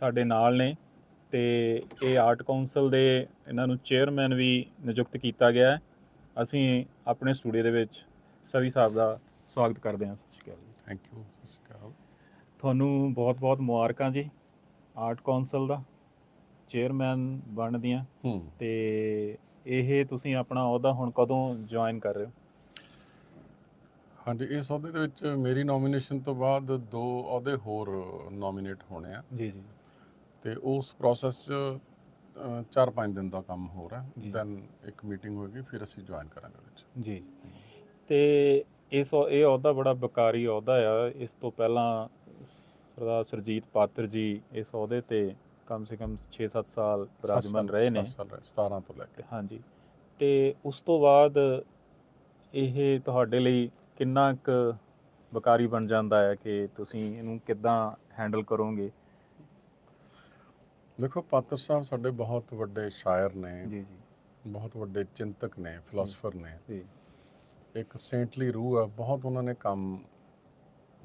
ਸਾਡੇ ਨਾਲ ਨੇ ਤੇ ਇਹ ਆਰਟ ਕਾਉਂਸਲ ਦੇ ਇਹਨਾਂ ਨੂੰ ਚੇਅਰਮੈਨ ਵੀ ਨਿਯੁਕਤ ਕੀਤਾ ਗਿਆ ਹੈ। ਅਸੀਂ ਆਪਣੇ ਸਟੂਡੀਓ ਦੇ ਵਿੱਚ ਸਵੀ ਸਾਹਿਬ ਦਾ ਸਵਾਗਤ ਕਰਦੇ ਹਾਂ। ਸਤਿ ਸ਼੍ਰੀ ਅਕਾਲ ਜੀ। ਥੈਂਕ ਯੂ ਸਤਿ ਸ਼੍ਰੀ ਅਕਾਲ। ਤੁਹਾਨੂੰ ਬਹੁਤ-ਬਹੁਤ ਮੁਬਾਰਕਾਂ ਜੀ ਆਰਟ ਕਾਉਂਸਲ ਦਾ ਚੇਅਰਮੈਨ ਬਣਨ ਦੀਆਂ ਤੇ ਇਹ ਤੁਸੀਂ ਆਪਣਾ ਅਹੁਦਾ ਹੁਣ ਕਦੋਂ ਜੁਆਇਨ ਕਰ ਰਹੇ ਹੋ? ਹਾਂਜੀ ਇਸ ਅਹੁਦੇ ਦੇ ਵਿੱਚ ਮੇਰੀ ਨੋਮੀਨੇਸ਼ਨ ਤੋਂ ਬਾਅਦ ਦੋ ਅਹੁਦੇ ਹੋਰ ਨੋਮੀਨੇਟ ਹੋਣੇ ਆ। ਜੀ ਜੀ। ਤੇ ਉਸ ਪ੍ਰੋਸੈਸ 'ਚ 4-5 ਦਿਨ ਦਾ ਕੰਮ ਹੋ ਰਿਹਾ। ਦੈਨ ਇੱਕ ਮੀਟਿੰਗ ਹੋਏਗੀ ਫਿਰ ਅਸੀਂ ਜੁਆਇਨ ਕਰਾਂਗੇ ਵਿੱਚ। ਜੀ ਤੇ ਇਸ ਇਹ ਅਹੁਦਾ ਬੜਾ ਬਕਾਰੀ ਅਹੁਦਾ ਆ। ਇਸ ਤੋਂ ਪਹਿਲਾਂ ਸਰਦਾਰ ਸਰਜੀਤ ਪਾਤਰ ਜੀ ਇਸ ਅਹੁਦੇ ਤੇ ਕਮ ਸੇ ਕਮ 6-7 ਸਾਲ ਵਿਰਾਜਮਾਨ ਰਹੇ ਨੇ। 17 ਤੋਂ ਲੈ ਕੇ। ਹਾਂਜੀ। ਤੇ ਉਸ ਤੋਂ ਬਾਅਦ ਇਹ ਤੁਹਾਡੇ ਲਈ ਕਿੰਨਾ ਕੁ ਬਕਾਰੀ ਬਣ ਜਾਂਦਾ ਹੈ ਕਿ ਤੁਸੀਂ ਇਹਨੂੰ ਕਿੱਦਾਂ ਹੈਂਡਲ ਕਰੋਗੇ? ਦੇਖੋ ਪਾਤਰ ਸਾਹਿਬ ਸਾਡੇ ਬਹੁਤ ਵੱਡੇ ਸ਼ਾਇਰ ਨੇ। ਜੀ ਜੀ। ਬਹੁਤ ਵੱਡੇ ਚਿੰਤਕ ਨੇ ਫਿਲਾਸਫਰ ਨੇ। ਜੀ। ਇੱਕ ਸੇਂਟਲੀ ਰੂਹ ਆ ਬਹੁਤ ਉਹਨਾਂ ਨੇ ਕੰਮ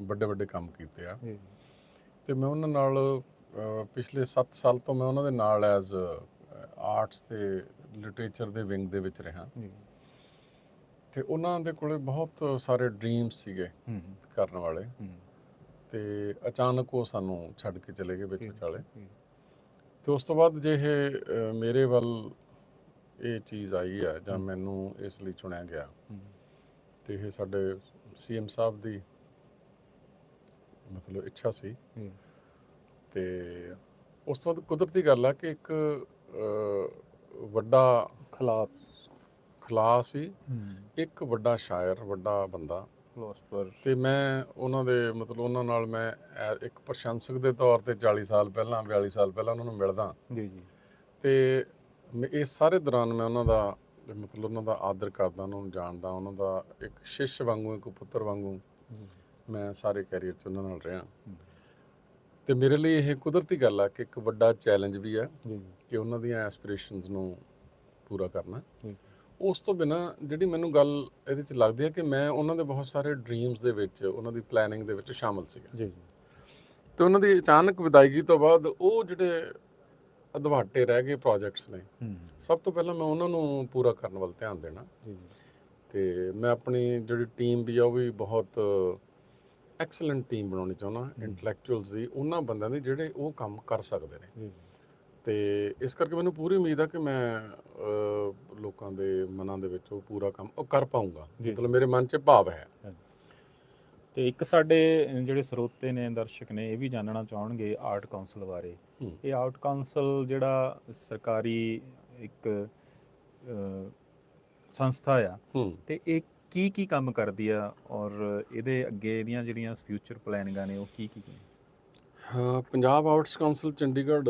ਵੱਡੇ ਵੱਡੇ ਕੰਮ ਕੀਤੇ ਆ। ਜੀ ਤੇ ਮੈਂ ਉਹਨਾਂ ਨਾਲ ਪਿਛਲੇ 7 ਸਾਲ ਤੋਂ ਮੈਂ ਉਹਨਾਂ ਦੇ ਨਾਲ ਐਜ਼ ਆਰਟਸ ਤੇ ਲਿਟਰੇਚਰ ਦੇ ਵਿੰਗ ਦੇ ਵਿੱਚ ਰਿਹਾ। ਜੀ। ਤੇ ਉਹਨਾਂ ਦੇ ਕੋਲੇ ਬਹੁਤ ਸਾਰੇ ਡ੍ਰੀਮਸ ਸੀਗੇ ਕਰਨ ਵਾਲੇ। ਤੇ ਅਚਾਨਕ ਉਹ ਸਾਨੂੰ ਛੱਡ ਕੇ ਚਲੇ ਗਏ ਵਿੱਚ ਵਿਚਾਲੇ। ਜੀ। ਤੇ ਉਸ ਤੋਂ ਬਾਅਦ ਜੇ ਇਹ ਮੇਰੇ ਵੱਲ ਇਹ ਚੀਜ਼ ਆਈ ਹੈ ਜਾਂ। ਮੈਨੂੰ ਇਸ ਲਈ ਚੁਣਿਆ ਗਿਆ ਤੇ ਇਹ ਸਾਡੇ ਸੀਐਮ ਸਾਹਿਬ ਦੀ ਮਤਲਬ ਇੱਛਾ ਸੀ। ਤੇ ਉਸ ਤੋਂ ਬਾਅਦ ਕੁਦਰਤੀ ਗੱਲ ਆ ਕਿ ਇੱਕ ਵੱਡਾ ਖਲਾਫ ਖਲਾ ਸੀ। ਇੱਕ ਵੱਡਾ ਸ਼ਾਇਰ ਵੱਡਾ ਬੰਦਾ ਫਿਲਾਸਫਰ ਤੇ ਮੈਂ ਉਹਨਾਂ ਦੇ ਮਤਲਬ ਉਹਨਾਂ ਨਾਲ ਮੈਂ ਇੱਕ ਪ੍ਰਸ਼ੰਸਕ ਦੇ ਤੌਰ ਤੇ 40 ਸਾਲ ਪਹਿਲਾਂ 42 ਸਾਲ ਪਹਿਲਾਂ ਉਹਨਾਂ ਨੂੰ ਮਿਲਦਾ। ਜੀ ਜੀ। ਤੇ ਇਸ ਸਾਰੇ ਦੌਰਾਨ ਮੈਂ ਉਹਨਾਂ ਦਾ ਮਤਲਬ ਉਹਨਾਂ ਦਾ ਆਦਰ ਕਰਦਾ ਉਹਨਾਂ ਨੂੰ ਜਾਣਦਾ ਉਹਨਾਂ ਦਾ ਇੱਕ ਸ਼ਿਸ਼ ਵਾਂਗੂ ਇੱਕ ਪੁੱਤਰ ਵਾਂਗੂ ਮੈਂ ਸਾਰੇ ਕੈਰੀਅਰ 'ਚ ਉਹਨਾਂ ਨਾਲ ਰਿਹਾ। ਤੇ ਮੇਰੇ ਲਈ ਇਹ ਕੁਦਰਤੀ ਗੱਲ ਆ ਕਿ ਇੱਕ ਵੱਡਾ ਚੈਲੰਜ ਵੀ ਆ ਜੀ ਕਿ ਉਹਨਾਂ ਦੀਆਂ ਐਸਪੀਰੇਸ਼ਨਸ ਨੂੰ ਪੂਰਾ ਕਰਨਾ। ਉਸ ਤੋਂ ਬਿਨਾ ਜਿਹੜੀ ਮੈਨੂੰ ਗੱਲ ਇਹਦੇ 'ਚ ਲੱਗਦੀ ਹੈ ਕਿ ਮੈਂ ਉਹਨਾਂ ਦੇ ਬਹੁਤ ਸਾਰੇ ਡ੍ਰੀਮਸ ਦੇ ਵਿੱਚ ਉਹਨਾਂ ਦੀ ਪਲੈਨਿੰਗ ਦੇ ਵਿੱਚ ਸ਼ਾਮਲ ਸੀਗਾ। ਜੀ ਜੀ। ਤੇ ਉਹਨਾਂ ਦੀ ਅਚਾਨਕ ਵਿਦਾਇਗੀ ਤੋਂ ਬਾਅਦ ਉਹ ਜਿਹੜੇ ਅਧਵਾਟੇ ਰਹਿ ਗਏ ਪ੍ਰੋਜੈਕਟਸ ਨੇ ਸਭ ਤੋਂ ਪਹਿਲਾਂ ਮੈਂ ਉਹਨਾਂ ਨੂੰ ਪੂਰਾ ਕਰਨ ਵੱਲ ਧਿਆਨ ਦੇਣਾ। ਜੀ ਜੀ। ਤੇ ਮੈਂ ਆਪਣੀ ਜਿਹੜੀ ਟੀਮ ਵੀ ਆ ਉਹ ਵੀ ਬਹੁਤ ਐਕਸਲੈਂਟ ਟੀਮ ਬਣਾਉਣੀ ਚਾਹੁੰਦਾ। ਇੰਟੈਲੈਕਚੁਅਲਸ ਦੀ ਉਹਨਾਂ ਬੰਦਿਆਂ ਦੀ ਜਿਹੜੇ ਉਹ ਕੰਮ ਕਰ ਸਕਦੇ ਨੇ। ਜੀ। ਤੇ ਇਸ ਕਰਕੇ ਮੈਨੂੰ ਪੂਰੀ ਉਮੀਦ ਆ ਕਿ ਮੈਂ ਲੋਕਾਂ ਦੇ ਮਨਾਂ ਦੇ ਵਿੱਚ ਉਹ ਪੂਰਾ ਕੰਮ ਉਹ ਕਰ ਪਾਉਂਗਾ। ਮਤਲਬ ਮੇਰੇ ਮਨ 'ਚ ਭਾਵ ਹੈ। ਤੇ ਇੱਕ ਸਾਡੇ ਜਿਹੜੇ ਸਰੋਤੇ ਨੇ ਦਰਸ਼ਕ ਨੇ ਇਹ ਵੀ ਜਾਣਨਾ ਚਾਹਣਗੇ ਆਰਟ ਕਾਉਂਸਲ ਬਾਰੇ। ਇਹ ਆਰਟ ਕਾਉਂਸਲ ਜਿਹੜਾ ਸਰਕਾਰੀ ਇੱਕ ਸੰਸਥਾ ਆ ਤੇ ਇਹ ਕੀ ਕੀ ਕੰਮ ਕਰਦੀ ਆ ਔਰ ਇਹਦੇ ਅੱਗੇ ਇਹਦੀਆਂ ਜਿਹੜੀਆਂ ਫਿਊਚਰ ਪਲੈਨਿੰਗਾਂ ਨੇ ਉਹ ਕੀ ਕੀ ਨੇ? Punjab arts council Chandigarh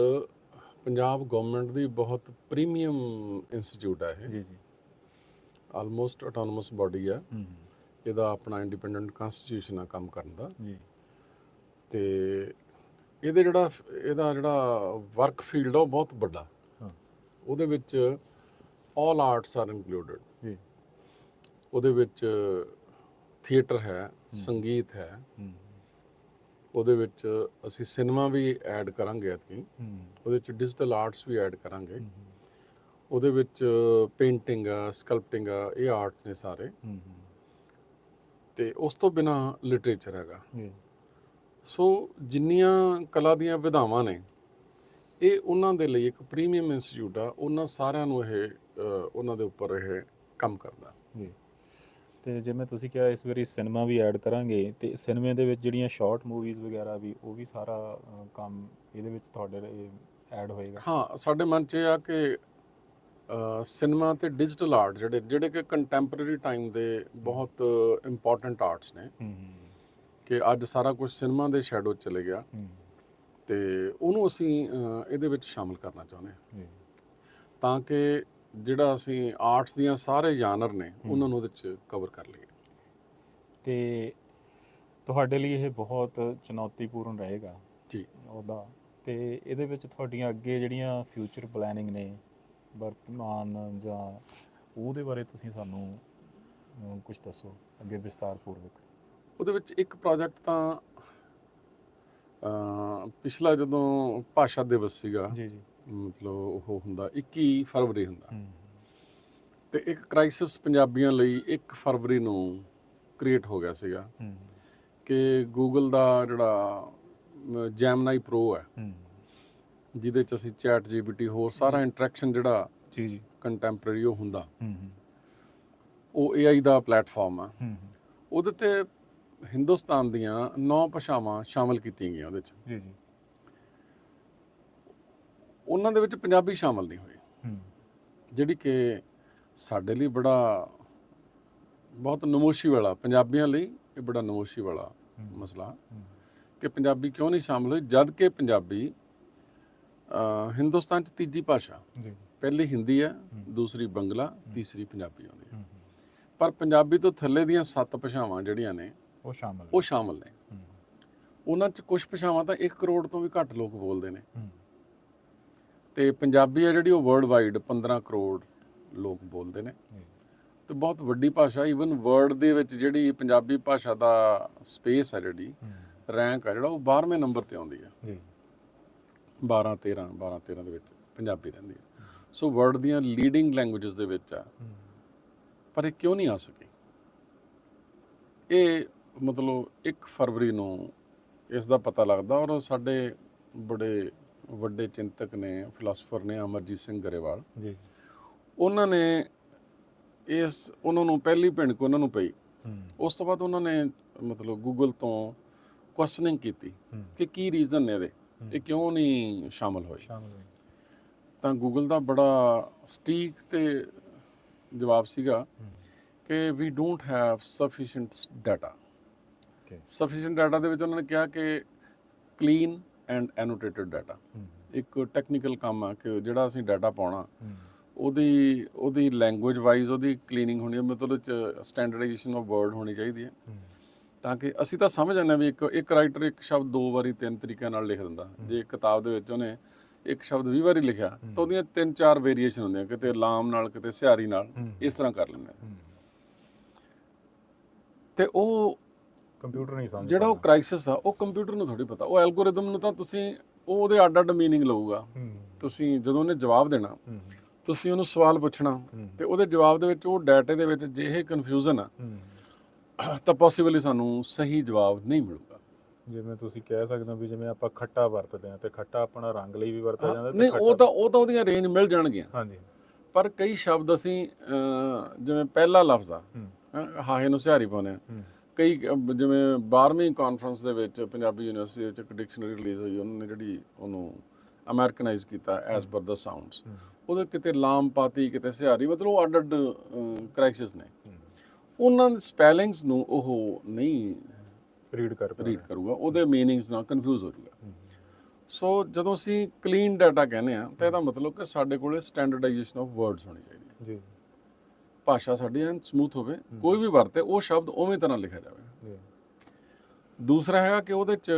Punjab government ਦੀ ਬਹੁਤ ਪ੍ਰੀਮੀਅਮ ਇੰਸਟੀਚਿਊਟ ਹੈ ਇਹ। ਜੀ ਜੀ। ਆਲਮੋਸਟ ਆਟੋਨੋਮਸ ਬਾਡੀ ਆ। ਹੂੰ। ਇਹਦਾ ਆਪਣਾ ਇੰਡੀਪੈਂਡੈਂਟ ਕਨਸਟੀਟਿਊਸ਼ਨ ਆ ਕੰਮ ਕਰਨ ਦਾ। ਜੀ। ਤੇ ਇਹਦੇ ਜਿਹੜਾ ਇਹਦਾ ਜਿਹੜਾ ਵਰਕ ਫੀਲਡ ਆ ਉਹ ਬਹੁਤ ਵੱਡਾ। ਹਾਂ। ਉਹਦੇ ਵਿੱਚ ਆਲ ਆਰਟਸ ਆਰ ਇਨਕਲੂਡਡ ਜੀ। ਉਹਦੇ ਵਿੱਚ ਥੀਏਟਰ ਹੈ। ਸੰਗੀਤ ਹੈ। ਹੂੰ। ਉਹਦੇ ਵਿੱਚ ਅਸੀਂ ਸਿਨੇਮਾ ਵੀ ਐਡ ਕਰਾਂਗੇ ਐਤਕੀ। ਹੂੰ। ਉਹਦੇ ਵਿੱਚ ਡਿਜੀਟਲ ਆਰਟਸ ਵੀ ਐਡ ਕਰਾਂਗੇ। ਉਹਦੇ ਵਿੱਚ ਪੇਂਟਿੰਗ ਆ ਸਕਲਪਟਿੰਗ ਆ ਇਹ ਆਰਟ ਨੇ ਸਾਰੇ। ਤੇ ਉਸ ਤੋਂ ਬਿਨਾ ਲਿਟਰੇਚਰ ਹੈਗਾ। ਸੋ ਜਿੰਨੀਆਂ ਕਲਾ ਦੀਆਂ ਵਿਧਾਵਾਂ ਨੇ ਇਹ ਉਹਨਾਂ ਦੇ ਲਈ ਇੱਕ ਪ੍ਰੀਮੀਅਮ ਇੰਸਟੀਚਿਊਟ ਆ। ਉਹਨਾਂ ਸਾਰਿਆਂ ਨੂੰ ਇਹ ਉਹਨਾਂ ਦੇ ਉੱਪਰ ਇਹ ਕੰਮ ਕਰਦਾ। ਜੀ। ਤੇ ਜਿਵੇਂ ਤੁਸੀਂ ਕਿਹਾ ਇਸ ਵਾਰੀ ਸਿਨੇਮਾ ਵੀ ਐਡ ਕਰਾਂਗੇ ਤੇ ਸਿਨੇਮੇ ਦੇ ਵਿੱਚ ਜਿਹੜੀਆਂ ਸ਼ਾਰਟ ਮੂਵੀਜ਼ ਵਗੈਰਾ ਵੀ ਉਹ ਵੀ ਸਾਰਾ ਕੰਮ ਇਹਦੇ ਵਿੱਚ ਤੁਹਾਡੇ ਐਡ ਹੋਏਗਾ। ਹਾਂ ਸਾਡੇ ਮਨ 'ਚ ਇਹ ਆ ਕਿ ਸਿਨੇਮਾ ਤੇ ਡਿਜੀਟਲ ਆਰਟ ਜਿਹੜੇ ਜਿਹੜੇ ਕਿ ਕੰਟੈਂਪਰੇਰੀ ਟਾਈਮ ਦੇ ਬਹੁਤ ਇੰਪੋਰਟੈਂਟ ਆਰਟਸ ਨੇ। ਕਿ ਅੱਜ ਸਾਰਾ ਕੁਝ ਸਿਨੇਮਾ ਦੇ ਸ਼ੈਡੋ 'ਚ ਚਲੇ ਗਿਆ। ਤੇ ਉਹਨੂੰ ਅਸੀਂ ਇਹਦੇ ਵਿੱਚ ਸ਼ਾਮਲ ਕਰਨਾ ਚਾਹੁੰਦੇ ਹਾਂ। ਤਾਂ ਕਿ ਜਿਹੜਾ ਅਸੀਂ ਆਰਟਸ ਦੀਆਂ ਸਾਰੇ ਜਾਨਰ ਨੇ ਉਹਨਾਂ ਨੂੰ ਉਹਦੇ 'ਚ ਕਵਰ ਕਰ ਲਈਏ। ਤੇ ਤੁਹਾਡੇ ਲਈ ਇਹ ਬਹੁਤ ਚੁਣੌਤੀਪੂਰਨ ਰਹੇਗਾ। ਜੀ। ਉਹਦਾ। ਤੇ ਇਹਦੇ ਵਿੱਚ ਤੁਹਾਡੀਆਂ ਅੱਗੇ ਜਿਹੜੀਆਂ ਫਿਊਚਰ ਪਲੈਨਿੰਗ ਨੇ ਵਰਤਮਾਨ ਜਾਂ ਉਹਦੇ ਬਾਰੇ ਤੁਸੀਂ ਸਾਨੂੰ ਕੁਝ ਦੱਸੋ ਅੱਗੇ ਵਿਸਤਾਰਪੂਰਵਕ ਉਹਦੇ ਵਿੱਚ ਇੱਕ ਪ੍ਰੋਜੈਕਟ ਤਾਂ ਪਿਛਲਾ ਜਦੋਂ ਭਾਸ਼ਾ ਦਿਵਸ ਸੀਗਾ ਜੀ ਜੀ। ਮਤਲਬ ਉਹ ਹੁੰਦਾ 21 ਫਰਵਰੀ ਹੁੰਦਾ। ਤੇ ਇੱਕ ਕ੍ਰਾਈਸਿਸ ਪੰਜਾਬੀਆਂ ਲਈ 1 ਫਰਵਰੀ ਨੂੰ ਕ੍ਰੀਏਟ ਹੋ ਗਿਆ ਸੀਗਾ। ਕਿ ਗੂਗਲ ਦਾ ਜਿਹੜਾ ਜੈਮਨਾਈ ਪ੍ਰੋ ਹੈ। ਜਿਹਦੇ ਚ ਅਸੀਂ ਚੈਟ ਜੀਪੀਟੀ ਹੋਰ ਸਾਰਾ ਇੰਟਰੈਕਸ਼ਨ ਜਿਹੜਾ ਜੀ ਜੀ। ਕੰਟੈਂਪਰੇਰੀ ਉਹ ਹੁੰਦਾ। ਉਹ AI ਦਾ ਪਲੇਟਫਾਰਮ ਆ। ਉਹਦੇ ਤੇ ਹਿੰਦੁਸਤਾਨ ਦੀਆਂ ਨੌ ਭਾਸ਼ਾਵਾਂ ਸ਼ਾਮਲ ਕੀਤੀਆਂ ਗਈਆਂ ਉਹਦੇ ਚ। ਜੀ ਜੀ। ਉਹਨਾਂ ਦੇ ਵਿੱਚ ਪੰਜਾਬੀ ਸ਼ਾਮਲ ਨਹੀਂ ਹੋਈ ਜਿਹੜੀ ਕਿ ਸਾਡੇ ਲਈ ਬੜਾ ਬਹੁਤ ਨਮੋਸ਼ੀ ਵਾਲਾ ਪੰਜਾਬੀਆਂ ਲਈ ਇਹ ਬੜਾ ਨਮੋਸ਼ੀ ਵਾਲਾ। ਮਸਲਾ। ਕਿ ਪੰਜਾਬੀ ਕਿਉਂ ਨਹੀਂ ਸ਼ਾਮਲ ਹੋਈ ਜਦ ਕਿ ਪੰਜਾਬੀ ਹਿੰਦੁਸਤਾਨ 'ਚ ਤੀਜੀ ਭਾਸ਼ਾ। ਜੀ। ਪਹਿਲੀ ਹਿੰਦੀ ਹੈ। ਦੂਸਰੀ ਬੰਗਲਾ ਤੀਸਰੀ ਪੰਜਾਬੀ ਆਉਂਦੀ ਹੈ। ਪਰ ਪੰਜਾਬੀ ਤੋਂ ਥੱਲੇ ਦੀਆਂ ਸੱਤ ਭਾਸ਼ਾਵਾਂ ਜਿਹੜੀਆਂ ਨੇ ਉਹ ਸ਼ਾਮਲ ਉਹ ਸ਼ਾਮਲ ਨੇ। ਉਹਨਾਂ 'ਚ ਕੁਝ ਭਾਸ਼ਾਵਾਂ ਤਾਂ 1 ਕਰੋੜ ਤੋਂ ਵੀ ਘੱਟ ਲੋਕ ਬੋਲਦੇ ਨੇ। ਤੇ ਪੰਜਾਬੀ ਹੈ ਜਿਹੜੀ ਉਹ ਵਰਲਡ ਵਾਈਡ 15 ਕਰੋੜ ਲੋਕ ਬੋਲਦੇ ਨੇ। ਤੇ ਬਹੁਤ ਵੱਡੀ ਭਾਸ਼ਾ ਈਵਨ ਵਰਲਡ ਦੇ ਵਿੱਚ ਜਿਹੜੀ ਪੰਜਾਬੀ ਭਾਸ਼ਾ ਦਾ ਸਪੇਸ ਹੈ ਜਿਹੜੀ ਰੈਂਕ ਹੈ ਜਿਹੜਾ ਉਹ 12ਵੇਂ ਨੰਬਰ ਤੇ ਆਉਂਦੀ ਹੈ। ਜੀ। 12 13 12 13 ਦੇ ਵਿੱਚ ਪੰਜਾਬੀ ਰਹਿੰਦੀ ਹੈ। ਸੋ ਵਰਲਡ ਦੀਆਂ ਲੀਡਿੰਗ ਲੈਂਗੁਏਜਸ ਦੇ ਵਿੱਚ ਆ। ਪਰ ਇਹ ਕਿਉਂ ਨਹੀਂ ਆ ਸਕੀ? ਇਹ ਮਤਲਬ 1 ਫਰਵਰੀ ਨੂੰ ਇਸ ਦਾ ਪਤਾ ਲੱਗਦਾ ਔਰ ਸਾਡੇ ਬੜੇ ਵੱਡੇ ਚਿੰਤਕ ਨੇ ਫਿਲਾਸਫਰ ਨੇ ਅਮਰਜੀਤ ਸਿੰਘ ਗਰੇਵਾਲ। ਜੀ ਉਹਨਾਂ ਨੇ ਇਸ ਉਹਨਾਂ ਨੂੰ ਪਹਿਲੀ ਭਿਣਕ ਉਹਨਾਂ ਨੂੰ ਪਈ। ਉਸ ਤੋਂ ਬਾਅਦ ਉਹਨਾਂ ਨੇ ਮਤਲਬ ਗੂਗਲ ਤੋਂ ਕੁਐਸਚਨਿੰਗ ਕੀਤੀ ਕਿ ਕੀ ਰੀਜ਼ਨ ਨੇ ਇਹਦੇ? ਇਹ ਕਿਉਂ ਨਹੀਂ ਸ਼ਾਮਲ ਹੋਏ? ਸ਼ਾਮਲ ਹੋਏ। ਤਾਂ ਗੂਗਲ ਦਾ ਬੜਾ ਸਟੀਕ ਤੇ ਜਵਾਬ ਸੀਗਾ ਕਿ we don't have sufficient data sufficient data ਦੇ ਵਿੱਚ ਉਹਨਾਂ ਨੇ ਕਿਹਾ ਕਿ ਕਲੀਨ ਐਂਡ ਐਨੋਟੇਟਡ ਡਾਟਾ। ਇੱਕ ਟੈਕਨੀਕਲ ਕੰਮ ਆ ਕਿ ਜਿਹੜਾ ਅਸੀਂ ਡਾਟਾ ਪਾਉਣਾ ਉਹਦੀ ਉਹਦੀ ਲੈਂਗੁਏਜ ਵਾਈਜ਼ ਉਹਦੀ ਕਲੀਨਿੰਗ ਹੋਣੀ ਹੈ ਮਤਲਬ ਚ ਸਟੈਂਡਰਡਾਈਜੇਸ਼ਨ ਆਫ ਵਰਡ ਹੋਣੀ ਚਾਹੀਦੀ ਹੈ। ਤਾਂ ਕਿ ਅਸੀਂ ਤਾਂ ਸਮਝ ਜਾਂਦੇ ਵੀ ਇੱਕ ਇੱਕ ਰਾਈਟਰ ਇੱਕ ਸ਼ਬਦ ਦੋ ਵਾਰੀ ਤਿੰਨ ਤਰੀਕਿਆਂ ਨਾਲ ਲਿਖ ਦਿੰਦਾ। ਜੇ ਕਿਤਾਬ ਦੇ ਵਿੱਚ ਉਹਨੇ ਇੱਕ ਸ਼ਬਦ 20 ਵਾਰੀ ਲਿਖਿਆ ਤਾਂ ਉਹਦੀਆਂ ਤਿੰਨ ਚਾਰ ਵੇਰੀਏਸ਼ਨ ਹੁੰਦੀਆਂ ਕਿਤੇ ਲਾਮ ਨਾਲ ਕਿਤੇ ਸਿਹਾਰੀ ਨਾਲ। ਇਸ ਤਰ੍ਹਾਂ ਕਰ ਲੈਂਦੇ ਤੇ ਉਹ ਕੰਪਿਊਟਰ ਨਹੀਂ ਸਮਝ ਜਿਹੜਾ ਉਹ ਕ੍ਰਾਈਸਿਸ ਆ ਉਹ ਕੰਪਿਊਟਰ ਨੂੰ ਥੋੜੀ ਪਤਾ। ਉਹ ਐਲਗੋਰਿਦਮ ਨੂੰ ਤਾਂ ਤੁਸੀਂ ਉਹ ਉਹਦੇ ਅੱਡ ਅੱਡ ਮੀਨਿੰਗ ਲਊਗਾ ਤੁਸੀਂ ਜਦੋਂ ਉਹਨੇ ਜਵਾਬ ਦੇਣਾ ਤੁਸੀਂ ਉਹਨੂੰ ਸਵਾਲ ਪੁੱਛਣਾ ਤੇ ਉਹਦੇ ਜਵਾਬ ਦੇ ਵਿੱਚ ਉਹ ਡਾਟੇ ਦੇ ਵਿੱਚ ਜੇ ਇਹ ਕਨਫਿਊਜ਼ਨ ਆ ਤਾਂ ਪੋਸੀਬਲੀ ਸਾਨੂੰ ਸਹੀ ਜਵਾਬ ਨਹੀਂ ਮਿਲੂਗਾ। ਜਿਵੇਂ ਤੁਸੀਂ ਕਹਿ ਸਕਦੇ ਹੋ ਵੀ ਜਿਵੇਂ ਆਪਾਂ ਖੱਟਾ ਵਰਤਦੇ ਆ ਤੇ ਖੱਟਾ ਆਪਣਾ ਰੰਗ ਲਈ ਵੀ ਵਰਤਿਆ ਜਾਂਦਾ ਨਹੀਂ ਉਹ ਤਾਂ ਉਹ ਤਾਂ ਉਹਦੀਆਂ ਰੇਂਜ ਮਿਲ ਜਾਣਗੀਆਂ। ਹਾਂਜੀ। ਪਰ ਕਈ ਸ਼ਬਦ ਅਸੀਂ ਜਿਵੇਂ ਪਹਿਲਾ ਲਫ਼ਜ਼ ਆ ਹਾਹੇ ਨੂੰ ਸਿਹਾਰੀ ਪਾਉਨੇ ਆ ਕਈ ਜਿਵੇਂ 12ਵੀਂ ਕਾਨਫਰੰਸ ਦੇ ਵਿੱਚ ਪੰਜਾਬੀ ਯੂਨੀਵਰਸਿਟੀ ਵਿੱਚ ਇੱਕ ਡਿਕਸ਼ਨਰੀ ਰਿਲੀਜ਼ ਹੋਈ ਉਹਨਾਂ ਨੇ ਜਿਹੜੀ ਉਹਨੂੰ ਅਮਰੀਕਨਾਈਜ਼ ਕੀਤਾ ਐਸ ਪਰ ਦਾ ਸਾਊਂਡਸ ਉਹਦੇ ਕਿਤੇ ਲਾਮ ਪਾਤੀ ਕਿਤੇ ਸਿਹਾਰੀ ਮਤਲਬ ਉਹ ਅੱਡ ਅੱਡ ਕ੍ਰਾਈਸਿਸ ਨੇ। ਉਹਨਾਂ ਦੇ ਸਪੈਲਿੰਗਸ ਨੂੰ ਉਹ ਨਹੀਂ ਰੀਡ ਕਰ ਰੀਡ ਕਰੂਗਾ ਉਹਦੇ ਮੀਨਿੰਗਸ ਨਾਲ ਕਨਫਿਊਜ਼ ਹੋ ਜਾਊਗਾ। ਸੋ ਜਦੋਂ ਅਸੀਂ ਕਲੀਨ ਡਾਟਾ ਕਹਿੰਦੇ ਆ ਤਾਂ ਇਹਦਾ ਮਤਲਬ ਕਿ ਸਾਡੇ ਕੋਲੇ ਸਟੈਂਡਰਡਾਈਜੇਸ਼ਨ ਆਫ ਵਰਡਸ ਹੋਣੀ ਚਾਹੀਦੀ ਹੈ। ਜੀ। ਭਾਸ਼ਾ ਸਾਡੀ ਐਨ ਸਮੂਥ ਹੋਵੇ ਕੋਈ ਵੀ ਵਰਤੇ ਉਹ ਸ਼ਬਦ ਉਵੇਂ ਤਰ੍ਹਾਂ ਲਿਖਿਆ ਜਾਵੇ। ਦੂਸਰਾ ਹੈਗਾ ਕਿ ਉਹਦੇ ਚ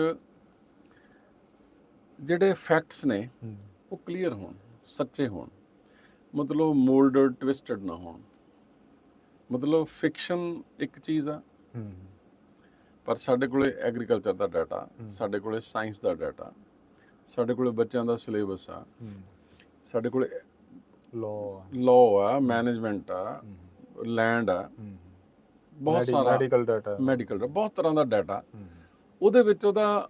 ਜਿਹੜੇ ਫੈਕਟਸ ਨੇ ਉਹ ਕਲੀਅਰ ਹੋਣ ਸੱਚੇ ਹੋਣ। ਮਤਲਬ ਮੋਲਡਡ ਟਵਿਸਟਡ ਨਾ ਹੋਣ। ਮਤਲਬ ਫਿਕਸ਼ਨ ਇੱਕ ਚੀਜ਼ ਆ। ਪਰ ਸਾਡੇ ਕੋਲੇ ਐਗਰੀਕਲਚਰ ਦਾ ਡਾਟਾ। ਸਾਡੇ ਕੋਲੇ ਸਾਇੰਸ ਦਾ ਡਾਟਾ ਸਾਡੇ ਕੋਲੇ ਬੱਚਿਆਂ ਦਾ ਸਿਲੇਬਸ ਆ। ਸਾਡੇ ਕੋਲੇ ਲਾਅ ਆ। ਮੈਨੇਜਮੈਂਟ ਆ ਲੈਂਡ ਆ ਬਹੁਤ ਸਾਰਾ ਮੈਡੀਕਲ ਡਾਟਾ ਮੈਡੀਕਲ ਬਹੁਤ ਤਰ੍ਹਾਂ ਦਾ ਡਾਟਾ ਉਹਦੇ ਵਿੱਚ ਉਹਦਾ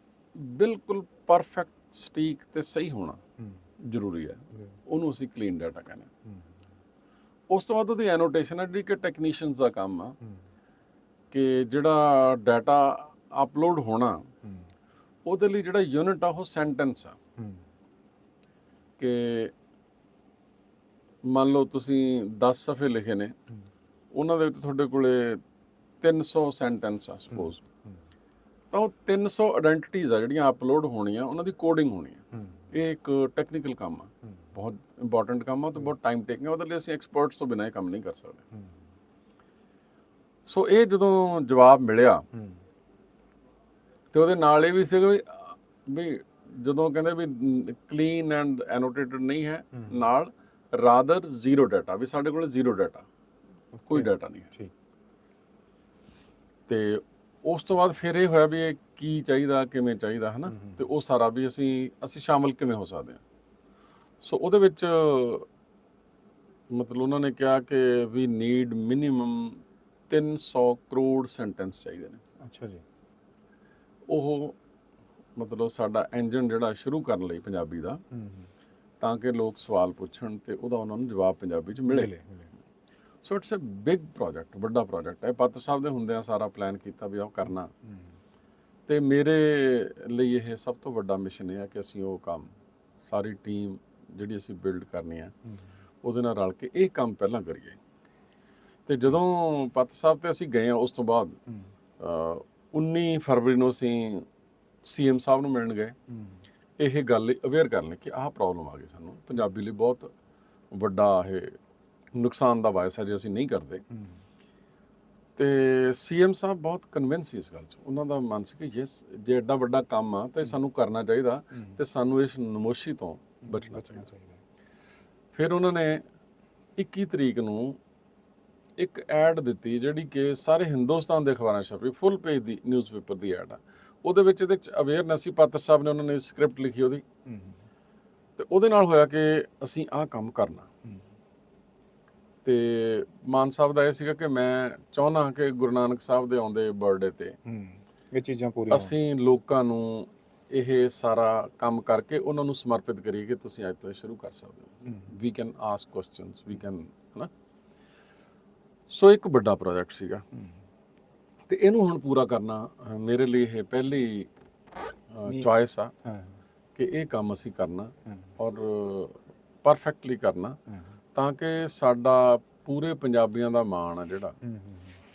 ਬਿਲਕੁਲ ਪਰਫੈਕਟ ਸਟੀਕ ਤੇ ਸਹੀ ਹੋਣਾ ਜ਼ਰੂਰੀ ਹੈ ਉਹਨੂੰ ਅਸੀਂ ਕਲੀਨ ਡਾਟਾ ਕਹਿੰਦੇ ਉਸ ਤੋਂ ਬਾਅਦ ਉਹਦੀ ਐਨੋਟੇਸ਼ਨ ਹੈ ਜਿਹੜੀ ਕਿ ਟੈਕਨੀਸ਼ੀਅਨਸ ਦਾ ਕੰਮ ਆ। ਕਿ ਜਿਹੜਾ ਡਾਟਾ ਅਪਲੋਡ ਹੋਣਾ ਉਹਦੇ ਲਈ ਜਿਹੜਾ ਯੂਨਿਟ ਆ ਉਹ ਸੈਂਟੈਂਸ ਆ। ਕਿ ਮੰਨ ਲਓ ਤੁਸੀਂ 10 ਸਫ਼ੇ ਲਿਖੇ ਨੇ ਉਹਨਾਂ ਦੇ ਵਿੱਚ ਤੁਹਾਡੇ ਕੋਲੇ 300 ਸੈਂਟੈਂਸ ਆ ਸਪੋਜ਼ ਤਾਂ ਉਹ 300 ਆਇਡੈਂਟੀਟੀਜ਼ ਆ ਜਿਹੜੀਆਂ ਅਪਲੋਡ ਹੋਣੀਆਂ ਉਹਨਾਂ ਦੀ ਕੋਡਿੰਗ ਹੋਣੀ ਆ। ਹੂੰ। ਇਹ ਇੱਕ ਟੈਕਨੀਕਲ ਕੰਮ ਆ। ਬਹੁਤ ਇੰਪੋਰਟੈਂਟ ਕੰਮ ਆ ਤੇ ਬਹੁਤ ਟਾਈਮ ਟੇਕਿੰਗ ਆ ਉਹਦੇ ਲਈ ਅਸੀਂ ਐਕਸਪਰਟਸ ਤੋਂ ਬਿਨਾਂ ਇਹ ਕੰਮ ਨਹੀਂ ਕਰ ਸਕਦੇ। ਸੋ ਇਹ ਜਦੋਂ ਜਵਾਬ ਮਿਲਿਆ ਤੇ ਉਹਦੇ ਨਾਲ ਇਹ ਵੀ ਸੀਗਾ ਵੀ ਵੀ ਜਦੋਂ ਕਹਿੰਦੇ ਵੀ ਕਲੀਨ ਐਂਡ ਐਨੋਟੇਟਡ ਨਹੀਂ ਹੂੰ। ਨਾਲ ਰਾਦਰ ਜ਼ੀਰੋ ਡਾਟਾ ਵੀ ਸਾਡੇ ਕੋਲ ਜ਼ੀਰੋ ਡਾਟਾ ਕੋਈ ਡਾਟਾ ਨਹੀਂ ਠੀਕ। ਤੇ ਉਸ ਤੋਂ ਬਾਅਦ ਫਿਰ ਇਹ ਹੋਇਆ ਵੀ ਇਹ ਕੀ ਚਾਹੀਦਾ ਕਿਵੇਂ ਚਾਹੀਦਾ ਹਨਾ। ਤੇ ਉਹ ਸਾਰਾ ਵੀ ਅਸੀਂ ਅਸੀਂ ਸ਼ਾਮਲ ਕਿਵੇਂ ਹੋ ਸਕਦੇ ਹਾਂ? ਸੋ ਉਹਦੇ ਵਿੱਚ ਮਤਲਬ ਉਹਨਾਂ ਨੇ ਕਿਹਾ ਕਿ we need minimum 300 crore sentence ਚਾਹੀਦੇ ਨੇ। ਅੱਛਾ ਜੀ। ਉਹ ਮਤਲਬ ਸਾਡਾ ਇੰਜਨ ਜਿਹੜਾ ਸ਼ੁਰੂ ਕਰਨ ਲਈ ਪੰਜਾਬੀ ਦਾ ਤਾਂ ਕਿ ਲੋਕ ਸਵਾਲ ਪੁੱਛਣ ਤੇ ਉਹਦਾ ਉਹਨਾਂ ਨੂੰ ਜਵਾਬ ਪੰਜਾਬੀ ਚ ਮਿਲੇ। So it's a big project ਵੱਡਾ ਪ੍ਰੋਜੈਕਟ ਹੈ ਪੱਤ ਸਾਹਿਬ ਦੇ ਹੁੰਦਿਆਂ ਸਾਰਾ ਪਲਾਨ ਕੀਤਾ ਵੀ ਉਹ ਕਰਨਾ। ਤੇ ਮੇਰੇ ਲਈ ਇਹ ਸਭ ਤੋਂ ਵੱਡਾ ਮਿਸ਼ਨ ਇਹ ਹੈ ਕਿ ਅਸੀਂ ਉਹ ਕੰਮ ਸਾਰੀ ਟੀਮ ਜਿਹੜੀ ਅਸੀਂ ਬਿਲਡ ਕਰਨੀ ਹੈ। ਉਹਦੇ ਨਾਲ ਰਲ ਕੇ ਇਹ ਕੰਮ ਪਹਿਲਾਂ ਕਰੀਏ। ਤੇ ਜਦੋਂ ਪੱਤ ਸਾਹਿਬ ਤੇ ਅਸੀਂ ਗਏ ਆ ਉਸ ਤੋਂ ਬਾਅਦ ਹੂੰ। ਅ, 19 ਫਰਵਰੀ ਨੂੰ ਅਸੀਂ ਸੀਐਮ ਸਾਹਿਬ ਨੂੰ ਮਿਲਣ ਗਏ। ਇਹ ਗੱਲ ਅਵੇਅਰ ਕਰਨ ਲਈ ਕਿ ਆਹ ਪ੍ਰੋਬਲਮ ਆ ਗਈ ਸਾਨੂੰ। ਪੰਜਾਬੀ ਲਈ ਬਹੁਤ ਵੱਡਾ ਇਹ ਨੁਕਸਾਨ ਦਾ ਵਾਇਸ ਹੈ ਜੇ ਅਸੀਂ ਨਹੀਂ ਕਰਦੇ। ਤੇ ਸੀਐਮ ਸਾਹਿਬ ਬਹੁਤ ਕਨਵਿੰਸ ਸੀ ਇਸ ਗੱਲ 'ਚ। ਉਹਨਾਂ ਦਾ ਮਨ ਸੀ ਕਿ ਯੈਸ ਜੇ ਐਡਾ ਵੱਡਾ ਕੰਮ ਆ ਤੇ ਸਾਨੂੰ ਕਰਨਾ ਚਾਹੀਦਾ। ਤੇ ਸਾਨੂੰ ਇਸ ਨਮੋਸ਼ੀ ਤੋਂ ਬਚਣਾ ਚਾਹੀਦਾ। ਫਿਰ ਉਹਨਾਂ ਨੇ 21 ਤਰੀਕ ਨੂੰ ਇੱਕ ਐਡ ਦਿੱਤੀ ਜਿਹੜੀ ਕਿ ਸਾਰੇ ਹਿੰਦੁਸਤਾਨ ਦੇ ਅਖਬਾਰਾਂ ਛਪੀ ਫੁੱਲ ਪੇਜ ਦੀ ਨਿਊਜ਼ਪੇਪਰ ਦੀ ਐਡ ਆ। ਉਹਦੇ ਵਿੱਚ ਇਹਦੇ ਚ ਅਵੇਅਰਨੈਸ ਸੀ ਪਾਤਰ ਸਾਹਿਬ ਨੇ ਉਹਨਾਂ ਨੇ ਸਕ੍ਰਿਪਟ ਲਿਖੀ ਉਹਦੀ। ਹੂੰ ਤੇ ਉਹਦੇ ਨਾਲ ਹੋਇਆ ਕਿ ਅਸੀਂ ਆਹ ਕੰਮ ਕਰਨਾ। ਹੂੰ। ਤੇ ਮਾਨ ਸਾਹਿਬ ਦਾ ਇਹ ਸੀਗਾ ਕਿ ਮੈਂ ਚਾਹੁੰਦਾ ਕਿ ਗੁਰੂ ਨਾਨਕ ਸਾਹਿਬ ਦੇ ਆਉਂਦੇ ਬਰਥਡੇ ਤੇ ਹੂੰ ਇਹ ਚੀਜ਼ਾਂ ਪੂਰੀਆਂ। ਅਸੀਂ ਲੋਕਾਂ ਨੂੰ ਇਹ ਸਾਰਾ ਕੰਮ ਕਰਕੇ ਉਹਨਾਂ ਨੂੰ ਸਮਰਪਿਤ ਕਰੀਏ ਕਿ ਤੁਸੀਂ ਅੱਜ ਤੋਂ ਸ਼ੁਰੂ ਕਰ ਸਕਦੇ ਹੋ। ਹੂੰ we can ask questions we can ਹਨਾ? ਸੋ ਇੱਕ ਵੱਡਾ ਪ੍ਰੋਜੈਕਟ ਸੀਗਾ। ਹੂੰ। ਤੇ ਇਹਨੂੰ ਹੁਣ ਪੂਰਾ ਕਰਨਾ ਅਹ, ਮੇਰੇ ਲਈ ਇਹ ਪਹਿਲੀ। ਚੁਆਇਸ ਆ ਹਾਂ। ਕਿ ਇਹ ਕੰਮ ਅਸੀਂ ਕਰਨਾ ਹਾਂ। ਔਰ ਪਰਫੈਕਟਲੀ ਕਰਨਾ ਹਾਂ। ਤਾਂ ਕਿ ਸਾਡਾ ਪੂਰੇ ਪੰਜਾਬੀਆਂ ਦਾ ਮਾਣ ਆ ਜਿਹੜਾ। ਹੂੰ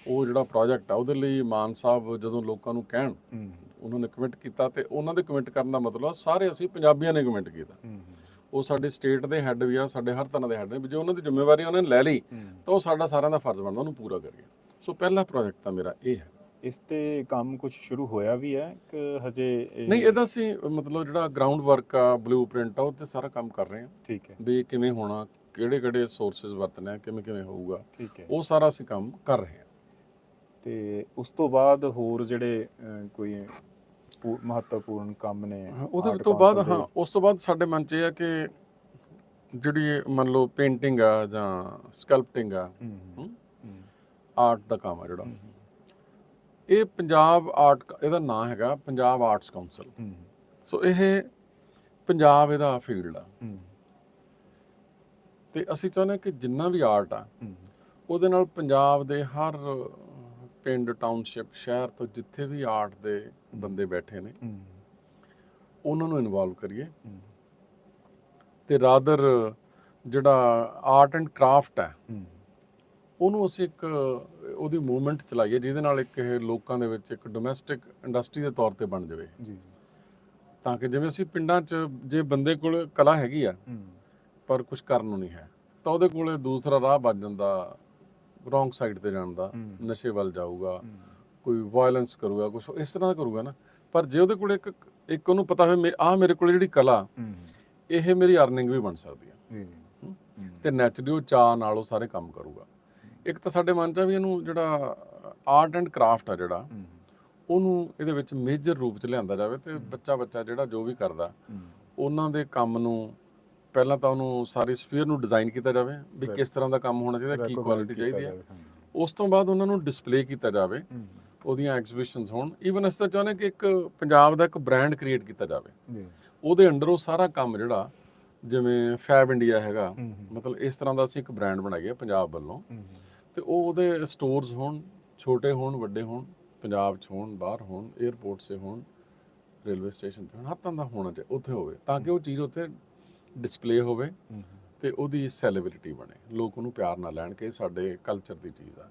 ਉਹ ਜਿਹੜਾ ਪ੍ਰੋਜੈਕਟ ਆ ਉਹਦੇ ਲਈ ਮਾਨ ਸਾਹਿਬ ਜਦੋਂ ਲੋਕਾਂ ਨੂੰ ਕਹਿਣ ਹੂੰ। ਉਹਨਾਂ ਨੇ ਕਮਿਟ ਕੀਤਾ ਤੇ ਉਹਨਾਂ ਦੇ ਕਮਿਟ ਕਰਨ ਦਾ ਮਤਲਬ ਆ ਸਾਰੇ ਅਸੀਂ ਪੰਜਾਬੀਆਂ ਨੇ ਕਮਿਟ ਕੀਤਾ। ਹੂੰ ਉਹ ਸਾਡੇ ਸਟੇਟ ਦੇ ਹੈੱਡ ਵੀ ਆ ਸਾਡੇ ਹਰ ਤਰ੍ਹਾਂ ਦੇ ਹੈੱਡ ਨੇ ਵੀ ਜੇ ਉਹਨਾਂ ਦੀ ਜ਼ਿੰਮੇਵਾਰੀ ਉਹਨਾਂ ਨੇ ਲੈ ਲਈ ਤਾਂ ਉਹ ਸਾਡਾ ਸਾਰਿਆਂ ਦਾ ਫਰਜ਼ ਬਣਦਾ ਉਹਨੂੰ ਪੂਰਾ ਕਰੀਏ। ਸੋ ਪਹਿਲਾ ਪ੍ਰੋਜੈਕਟ ਤਾਂ ਮੇਰਾ ਇਹ ਹੈ। ਇਸ ਤੇ ਕੰਮ ਕੁਝ ਸ਼ੁਰੂ ਹੋਇਆ ਵੀ ਹੈ ਕਿ ਹਜੇ ਨਹੀਂ ਇਹਦਾ ਅਸੀਂ ਮਤਲਬ ਜਿਹੜਾ ਗਰਾਊਂਡ ਵਰਕ ਆ ਬਲੂਪ੍ਰਿੰਟ ਆ ਉਹ ਤੇ ਸਾਰਾ ਕੰਮ ਕਰ ਰਹੇ ਹਾਂ। ਠੀਕ ਹੈ। ਵੀ ਕਿਵੇਂ ਹੋਣਾ ਕਿਹੜੇ ਕਿਹੜੇ ਸੋਰਸਸ ਵਰਤਣੇ ਆ ਕਿਵੇਂ ਕਿਵੇਂ ਹੋਊਗਾ ਠੀਕ ਹੈ। ਉਹ ਸਾਰਾ ਅਸੀਂ ਕੰਮ ਕਰ ਰਹੇ ਹਾਂ। ਤੇ ਉਸ ਤੋਂ ਬਾਅਦ ਹੋਰ ਜਿਹੜੇ ਕੋਈ ਮਹੱਤਵਪੂਰਨ ਕੰਮ ਨੇ ਉਹਦੇ ਤੋਂ ਬਾਅਦ ਹਾਂ ਉਸ ਤੋਂ ਬਾਅਦ ਸਾਡੇ ਮਨ 'ਚ ਇਹ ਆ ਕਿ ਜਿਹੜੀ ਮੰਨ ਲਓ ਪੇਂਟਿੰਗ ਆ ਜਾਂ ਸਕਲਪਟਿੰਗ ਆ ਆਰਟ ਦਾ ਕੰਮ ਆ ਜਿਹੜਾ। ਇਹ ਪੰਜਾਬ ਆਰਟ ਇਹਦਾ ਨਾਮ ਹੈਗਾ ਪੰਜਾਬ ਆਰਟਸ ਕਾਉਂਸਲ ਹੂੰ। ਸੋ ਇਹ ਪੰਜਾਬ ਇਹਦਾ ਫੀਲਡ ਆ। ਹੂੰ। ਤੇ ਅਸੀਂ ਚਾਹੁੰਦੇ ਹਾਂ ਕਿ ਜਿੰਨਾ ਵੀ ਆਰਟ ਆ ਹੂੰ। ਉਹਦੇ ਨਾਲ ਪੰਜਾਬ ਦੇ ਹਰ ਪਿੰਡ ਟਾਊਨਸ਼ਿਪ ਸ਼ਹਿਰ ਤੋਂ ਜਿੱਥੇ ਵੀ ਆਰਟ ਦੇ ਬੰਦੇ ਬੈਠੇ ਨੇ ਹੂੰ। ਉਹਨਾਂ ਨੂੰ ਇਨਵੋਲਵ ਕਰੀਏ। ਹੂੰ। ਤੇ ਰਾਦਰ ਜਿਹੜਾ ਆਰਟ ਐਂਡ ਕਰਾਫਟ ਹੈ ਹੂੰ। ਉਹਨੂੰ ਅਸੀਂ ਇੱਕ ਉਹਦੀ ਮੂਵਮੈਂਟ ਚਲਾਈਏ ਜਿਹਦੇ ਨਾਲ ਇੱਕ ਇਹ ਲੋਕਾਂ ਦੇ ਵਿੱਚ ਇੱਕ ਡੋਮੈਸਟਿਕ ਇੰਡਸਟਰੀ ਦੇ ਤੌਰ ਤੇ ਬਣ ਜਾਵੇ। ਜੀ ਜੀ। ਤਾਂ ਕਿ ਜਿਵੇਂ ਅਸੀਂ ਪਿੰਡਾਂ 'ਚ ਜੇ ਬੰਦੇ ਕੋਲ ਕਲਾ ਹੈਗੀ ਆ ਪਰ ਕੁਝ ਕਰਨ ਨੂੰ ਨਹੀਂ ਹੈ ਤਾਂ ਉਹਦੇ ਕੋਲੇ ਦੂਸਰਾ ਰਾਹ ਵੱਜ ਜਾਂਦਾ ਰੋਂਗ ਸਾਈਡ ਤੇ ਜਾਣ ਦਾ। ਨਸ਼ੇ ਵੱਲ ਜਾਊਗਾ ਕੋਈ ਵਾਇਲੈਂਸ ਕਰੂਗਾ ਕੁਝ ਇਸ ਤਰ੍ਹਾਂ ਦਾ ਕਰੂਗਾ ਨਾ। ਪਰ ਜੇ ਉਹਦੇ ਕੋਲ ਇੱਕ ਇੱਕ ਉਹਨੂੰ ਪਤਾ ਹੋਵੇ ਆ ਮੇਰੇ ਕੋਲ ਜਿਹੜੀ ਕਲਾ ਇਹ ਮੇਰੀ ਅਰਨਿੰਗ ਵੀ ਬਣ ਸਕਦੀ। ਹੂੰ। ਤੇ ਨੈਚੁਰਲੀ ਉਹ ਚਾਹ ਨਾਲ ਉਹ ਸਾਰੇ ਕੰਮ ਕਰੂਗਾ। ਇੱਕ ਤਾਂ ਸਾਡੇ ਮਨ 'ਚ ਆ ਵੀ ਇਹਨੂੰ ਜਿਹੜਾ ਆਰਟ ਐਂਡ ਕਰਾਫਟ ਆ ਜਿਹੜਾ ਉਹਨੂੰ ਇਹਦੇ ਵਿੱਚ ਮੇਜਰ ਰੂਪ 'ਚ ਲਿਆਂਦਾ ਜਾਵੇ ਤੇ ਬੱਚਾ ਬੱਚਾ ਜਿਹੜਾ ਜੋ ਵੀ ਕਰਦਾ ਉਹਨਾਂ ਦੇ ਕੰਮ ਨੂੰ ਪਹਿਲਾਂ ਤਾਂ ਉਹਨੂੰ ਸਾਰੀ ਸਫੀਅਰ ਨੂੰ ਡਿਜ਼ਾਈਨ ਕੀਤਾ ਜਾਵੇ ਵੀ. ਕਿਸ ਤਰ੍ਹਾਂ ਦਾ ਕੰਮ ਹੋਣਾ ਚਾਹੀਦਾ ਕੀ ਕੁਆਲਿਟੀ ਚਾਹੀਦੀ ਹੈ। ਉਸ ਤੋਂ ਬਾਅਦ ਉਹਨਾਂ ਨੂੰ ਡਿਸਪਲੇ ਕੀਤਾ ਜਾਵੇ ਉਹਦੀਆਂ ਐਗਜ਼ੀਬਿਸ਼ਨਸ ਹੋਣ। ਈਵਨ ਅਸੀਂ ਤਾਂ ਚਾਹੁੰਦੇ ਕਿ ਇੱਕ ਪੰਜਾਬ ਦਾ ਇੱਕ ਬ੍ਰਾਂਡ ਕ੍ਰੀਏਟ ਕੀਤਾ ਜਾਵੇ। ਜੀ। ਉਹਦੇ ਅੰਡਰ ਉਹ ਸਾਰਾ ਕੰਮ ਜਿਹੜਾ ਜਿਵੇਂ ਫੈਬ ਇੰਡੀਆ ਹੈਗਾ ਮਤਲਬ ਇਸ ਤਰ੍ਹਾਂ ਦਾ ਅਸੀਂ ਇੱਕ ਬ੍ਰਾਂਡ ਬਣਾਈਏ ਪੰਜਾਬ ਵੱਲੋਂ। ਤੇ ਉਹ ਉਹਦੇ ਸਟੋਰਸ ਹੋਣ ਛੋਟੇ ਹੋਣ ਵੱਡੇ ਹੋਣ ਪੰਜਾਬ 'ਚ ਹੋਣ ਬਾਹਰ ਹੋਣ 에ਅਰਪੋਰਟ 'ਤੇ ਹੋਣ ਰੇਲਵੇ ਸਟੇਸ਼ਨ ਤੇ ਹੋਣ ਹਰ ਤਰ੍ਹਾਂ ਦਾ ਹੋਣਾ ਚਾਹੀਦਾ ਉੱਥੇ ਹੋਵੇ ਤਾਂ ਕਿ ਉਹ ਚੀਜ਼ ਉੱਥੇ ਡਿਸਪਲੇ ਹੋਵੇ ਤੇ ਉਹਦੀ ਸੈਲੀਬ੍ਰਿਟੀ ਬਣੇ ਲੋਕ ਉਹਨੂੰ ਪਿਆਰ ਨਾਲ ਲੈਣ ਕਿ ਸਾਡੇ ਕਲਚਰ ਦੀ ਚੀਜ਼ ਆ।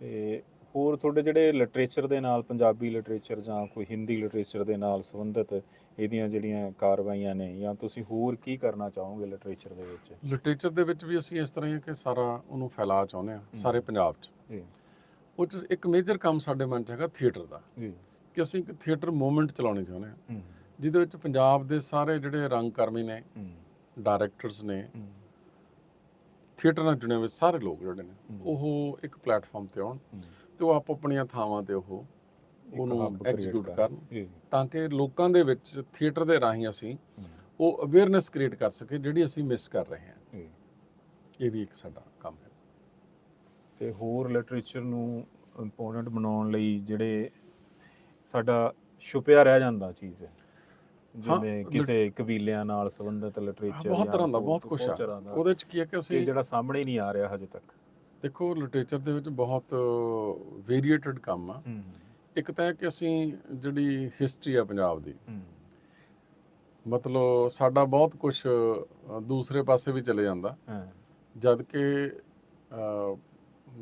ਤੇ ਹੋਰ ਤੁਹਾਡੇ ਜਿਹੜੇ ਲਿਟਰੇਚਰ ਦੇ ਨਾਲ ਪੰਜਾਬੀ ਲਿਟਰੇਚਰ ਜਾਂ ਕੋਈ ਹਿੰਦੀ ਲਿਟਰੇਚਰ ਦੇ ਨਾਲ ਸੰਬੰਧਿਤ ਇਹਦੀਆਂ ਜਿਹੜੀਆਂ ਕਾਰਵਾਈਆਂ ਨੇ ਜਾਂ ਤੁਸੀਂ ਹੋਰ ਕੀ ਕਰਨਾ ਚਾਹੋਗੇ ਲਿਟਰੇਚਰ ਦੇ ਵਿੱਚ? ਲਿਟਰੇਚਰ ਦੇ ਵਿੱਚ ਵੀ ਅਸੀਂ ਇਸ ਤਰ੍ਹਾਂ ਹੀ ਕਿ ਸਾਰਾ ਉਹਨੂੰ ਫੈਲਾ ਚਾਹੁੰਦੇ ਆ ਸਾਰੇ ਪੰਜਾਬ 'ਚ। ਜੀ। ਉਹ 'ਚ ਇੱਕ ਮੇਜਰ ਕੰਮ ਸਾਡੇ ਮਨ 'ਚ ਹੈਗਾ ਥੀਏਟਰ ਦਾ। ਜੀ। ਕਿ ਅਸੀਂ ਇੱਕ ਥੀਏਟਰ ਮੂਵਮੈਂਟ ਚਲਾਉਣੀ ਚਾਹੁੰਦੇ ਆ। ਹੂੰ। ਜਿਹਦੇ ਵਿੱਚ ਪੰਜਾਬ ਦੇ ਸਾਰੇ ਜਿਹੜੇ ਰੰਗਕਰਮੀ ਨੇ ਹੂੰ। ਡਾਇਰੈਕਟਰਸ ਨੇ ਥੀਏਟਰ ਨਾਲ ਜੁੜੇ ਹੋਏ ਸਾਰੇ ਲੋਕ ਜਿਹੜੇ ਨੇ। ਉਹ ਇੱਕ ਪਲੇਟਫਾਰਮ ਤੇ ਆਉਣ। ਤੇ ਉਹ ਆਪੋ ਆਪਣੀਆਂ ਥਾਵਾਂ ਤੇ ਉਹ ਉਹਨੂੰ ਐਗਜ਼ੀਕਿਊਟ ਕਰਨ। ਤਾਂ ਕਿ ਲੋਕਾਂ ਦੇ ਵਿੱਚ ਥੀਏਟਰ ਦੇ ਰਾਹੀਂ ਅਸੀਂ ਉਹ ਅਵੇਅਰਨੈਸ ਕ੍ਰੀਏਟ ਕਰ ਸਕੇ ਜਿਹੜੀ ਅਸੀਂ ਮਿਸ ਕਰ ਰਹੇ ਹਾਂ। ਇਹ ਵੀ ਇੱਕ ਸਾਡਾ ਕੰਮ ਹੈ। ਤੇ ਹੋਰ ਲਿਟਰੇਚਰ ਨੂੰ ਇੰਪੋਰਟੈਂਟ ਬਣਾਉਣ ਲਈ ਜਿਹੜੇ ਸਾਡਾ ਛੁਪਿਆ ਰਹਿ ਜਾਂਦਾ ਚੀਜ਼। ਹੈ ਜਿਵੇਂ ਕਿਸੇ ਕਬੀਲਿਆਂ ਨਾਲ ਸੰਬੰਧਿਤ ਲਿਟਰੇਚਰ ਬਹੁਤ ਤਰ੍ਹਾਂ ਦਾ ਬਹੁਤ ਕੁਝ ਆ। ਉਹਦੇ ਚ ਕੀ ਹੈ ਕਿ ਅਸੀਂ ਜਿਹੜਾ ਸਾਹਮਣੇ ਨਹੀਂ ਆ ਰਿਹਾ ਹਜੇ ਤੱਕ। ਦੇਖੋ ਲਿਟਰੇਚਰ ਦੇ ਵਿੱਚ ਬਹੁਤ ਵੇਰੀਏਟਡ ਕੰਮ ਆ। ਇੱਕ ਤਾਂ ਕਿ ਅਸੀਂ ਜਿਹੜੀ ਹਿਸਟਰੀ ਆ ਪੰਜਾਬ ਦੀ ਮਤਲਬ ਸਾਡਾ ਬਹੁਤ ਕੁਝ ਦੂਸਰੇ ਪਾਸੇ ਵੀ ਚਲੇ ਜਾਂਦਾ। ਜਦ ਕਿ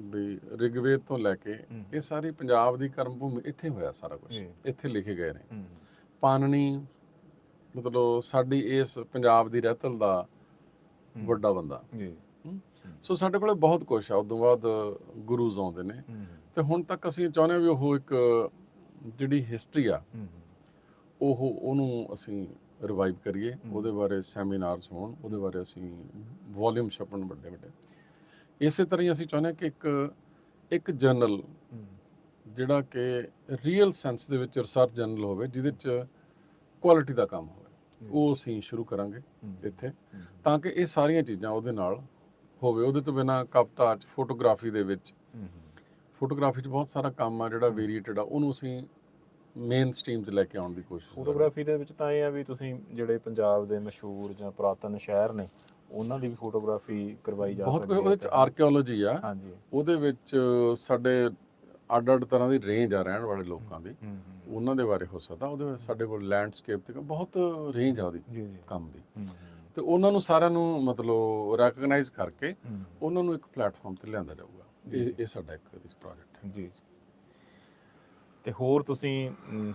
ਵੀ ਰਿਗਵੇਦ ਤੋਂ ਲੈ ਕੇ। ਇਹ ਸਾਰੀ ਪੰਜਾਬ ਦੀ ਕਰਮ ਭੂਮੀ ਇੱਥੇ ਹੋਇਆ ਸਾਰਾ ਕੁਝ। ਇੱਥੇ ਲਿਖੇ ਗਏ ਨੇ। ਪਾਨਣੀ ਮਤਲਬ ਸਾਡੀ ਇਸ ਪੰਜਾਬ ਦੀ ਰਹਿਤਲ ਦਾ। ਵੱਡਾ ਬੰਦਾ। ਜੀ। ਸੋ ਸਾਡੇ ਕੋਲੇ ਬਹੁਤ ਕੁਝ ਆ ਉਦੋਂ ਬਾਅਦ ਗੁਰੂਜ਼ ਆਉਂਦੇ ਨੇ। ਤੇ ਹੁਣ ਤੱਕ ਅਸੀਂ ਚਾਹੁੰਦੇ ਵੀ ਉਹ ਇੱਕ ਜਿਹੜੀ ਹਿਸਟਰੀ ਆ ਉਹ ਉਹਨੂੰ ਅਸੀਂ ਰਿਵਾਈਵ ਕਰੀਏ। ਉਹਦੇ ਬਾਰੇ ਸੈਮੀਨਾਰਸ ਹੋਣ ਉਹਦੇ ਬਾਰੇ ਅਸੀਂ ਵੋਲਿਊਮ ਛਪਣ ਵੱਡੇ ਵੱਡੇ। ਇਸੇ ਤਰ੍ਹਾਂ ਹੀ ਅਸੀਂ ਚਾਹੁੰਦੇ ਕਿ ਇੱਕ ਇੱਕ ਜਰਨਲ ਜਿਹੜਾ ਕਿ ਰੀਅਲ ਸੈਂਸ ਦੇ ਵਿੱਚ ਰਿਸਰਚ ਜਰਨਲ ਹੋਵੇ ਜਿਹਦੇ ਚ ਕੁਆਲਿਟੀ ਦਾ ਕੰਮ ਹੋਵੇ। ਉਹ ਅਸੀਂ ਸ਼ੁਰੂ ਕਰਾਂਗੇ। ਇੱਥੇ। ਤਾਂ ਕਿ ਇਹ ਸਾਰੀਆਂ ਚੀਜ਼ਾਂ ਉਹਦੇ ਨਾਲ ਹੋਵੇ ਉਹਦੇ ਤੋਂ ਬਿਨਾ ਕਵਿਤਾ ਚ ਫੋਟੋਗ੍ਰਾਫੀ ਦੇ ਵਿੱਚ। ਫੋਟੋਗ੍ਰਾਫੀ 'ਚ ਬਹੁਤ ਸਾਰਾ ਕੰਮ ਆ ਜਿਹੜਾ ਵੇਰੀਏਟਡ ਆ ਉਹਨੂੰ ਅਸੀਂ ਮੇਨ ਸਟ੍ਰੀਮ 'ਚ ਲੈ ਕੇ ਆਉਣ ਦੀ ਕੋਸ਼ਿਸ਼। ਫੋਟੋਗ੍ਰਾਫੀ ਦੇ ਵਿੱਚ ਤਾਂ ਇਹ ਆ ਵੀ ਤੁਸੀਂ ਜਿਹੜੇ ਪੰਜਾਬ ਦੇ ਮਸ਼ਹੂਰ ਜਾਂ ਪੁਰਾਤਨ ਸ਼ਹਿਰ ਨੇ ਉਹਨਾਂ ਦੀ ਵੀ ਫੋਟੋਗ੍ਰਾਫੀ ਕਰਵਾਈ ਜਾ ਬਹੁਤ ਸਕਦੀ ਹੈ ਉਹਦੇ 'ਚ ਆਰਕੀਓਲੋਜੀ ਆ। ਹਾਂਜੀ। ਉਹਦੇ ਵਿੱਚ ਸਾਡੇ ਅੱਡ ਅੱਡ ਤਰ੍ਹਾਂ ਦੀ ਰੇਂਜ ਆ ਰਹਿਣ ਵਾਲੇ ਲੋਕਾਂ ਦੀ। ਉਹਨਾਂ ਦੇ ਬਾਰੇ ਹੋ ਸਕਦਾ ਉਹਦੇ ਵਿੱਚ ਸਾਡੇ ਕੋਲ ਲੈਂਡਸਕੇਪ ਤੇ ਬਹੁਤ ਰੇਂਜ ਆ ਉਹਦੀ ਕੰਮ ਦੀ। ਤੇ ਉਹਨਾਂ ਨੂੰ ਸਾਰਿਆਂ ਨੂੰ ਮਤਲਬ ਰੈਕਗਨਾਈਜ਼ ਕਰਕੇ ਉਹਨਾਂ ਨੂੰ ਇੱਕ ਪਲੇਟਫਾਰਮ ਤੇ ਲਿਆਂਦਾ ਜਾਊਗਾ। ਇਹ ਇਹ ਸਾਡਾ ਇੱਕ ਪ੍ਰੋਜੈਕਟ ਹੈ। ਜੀ ਤੇ ਹੋਰ ਤੁਸੀਂ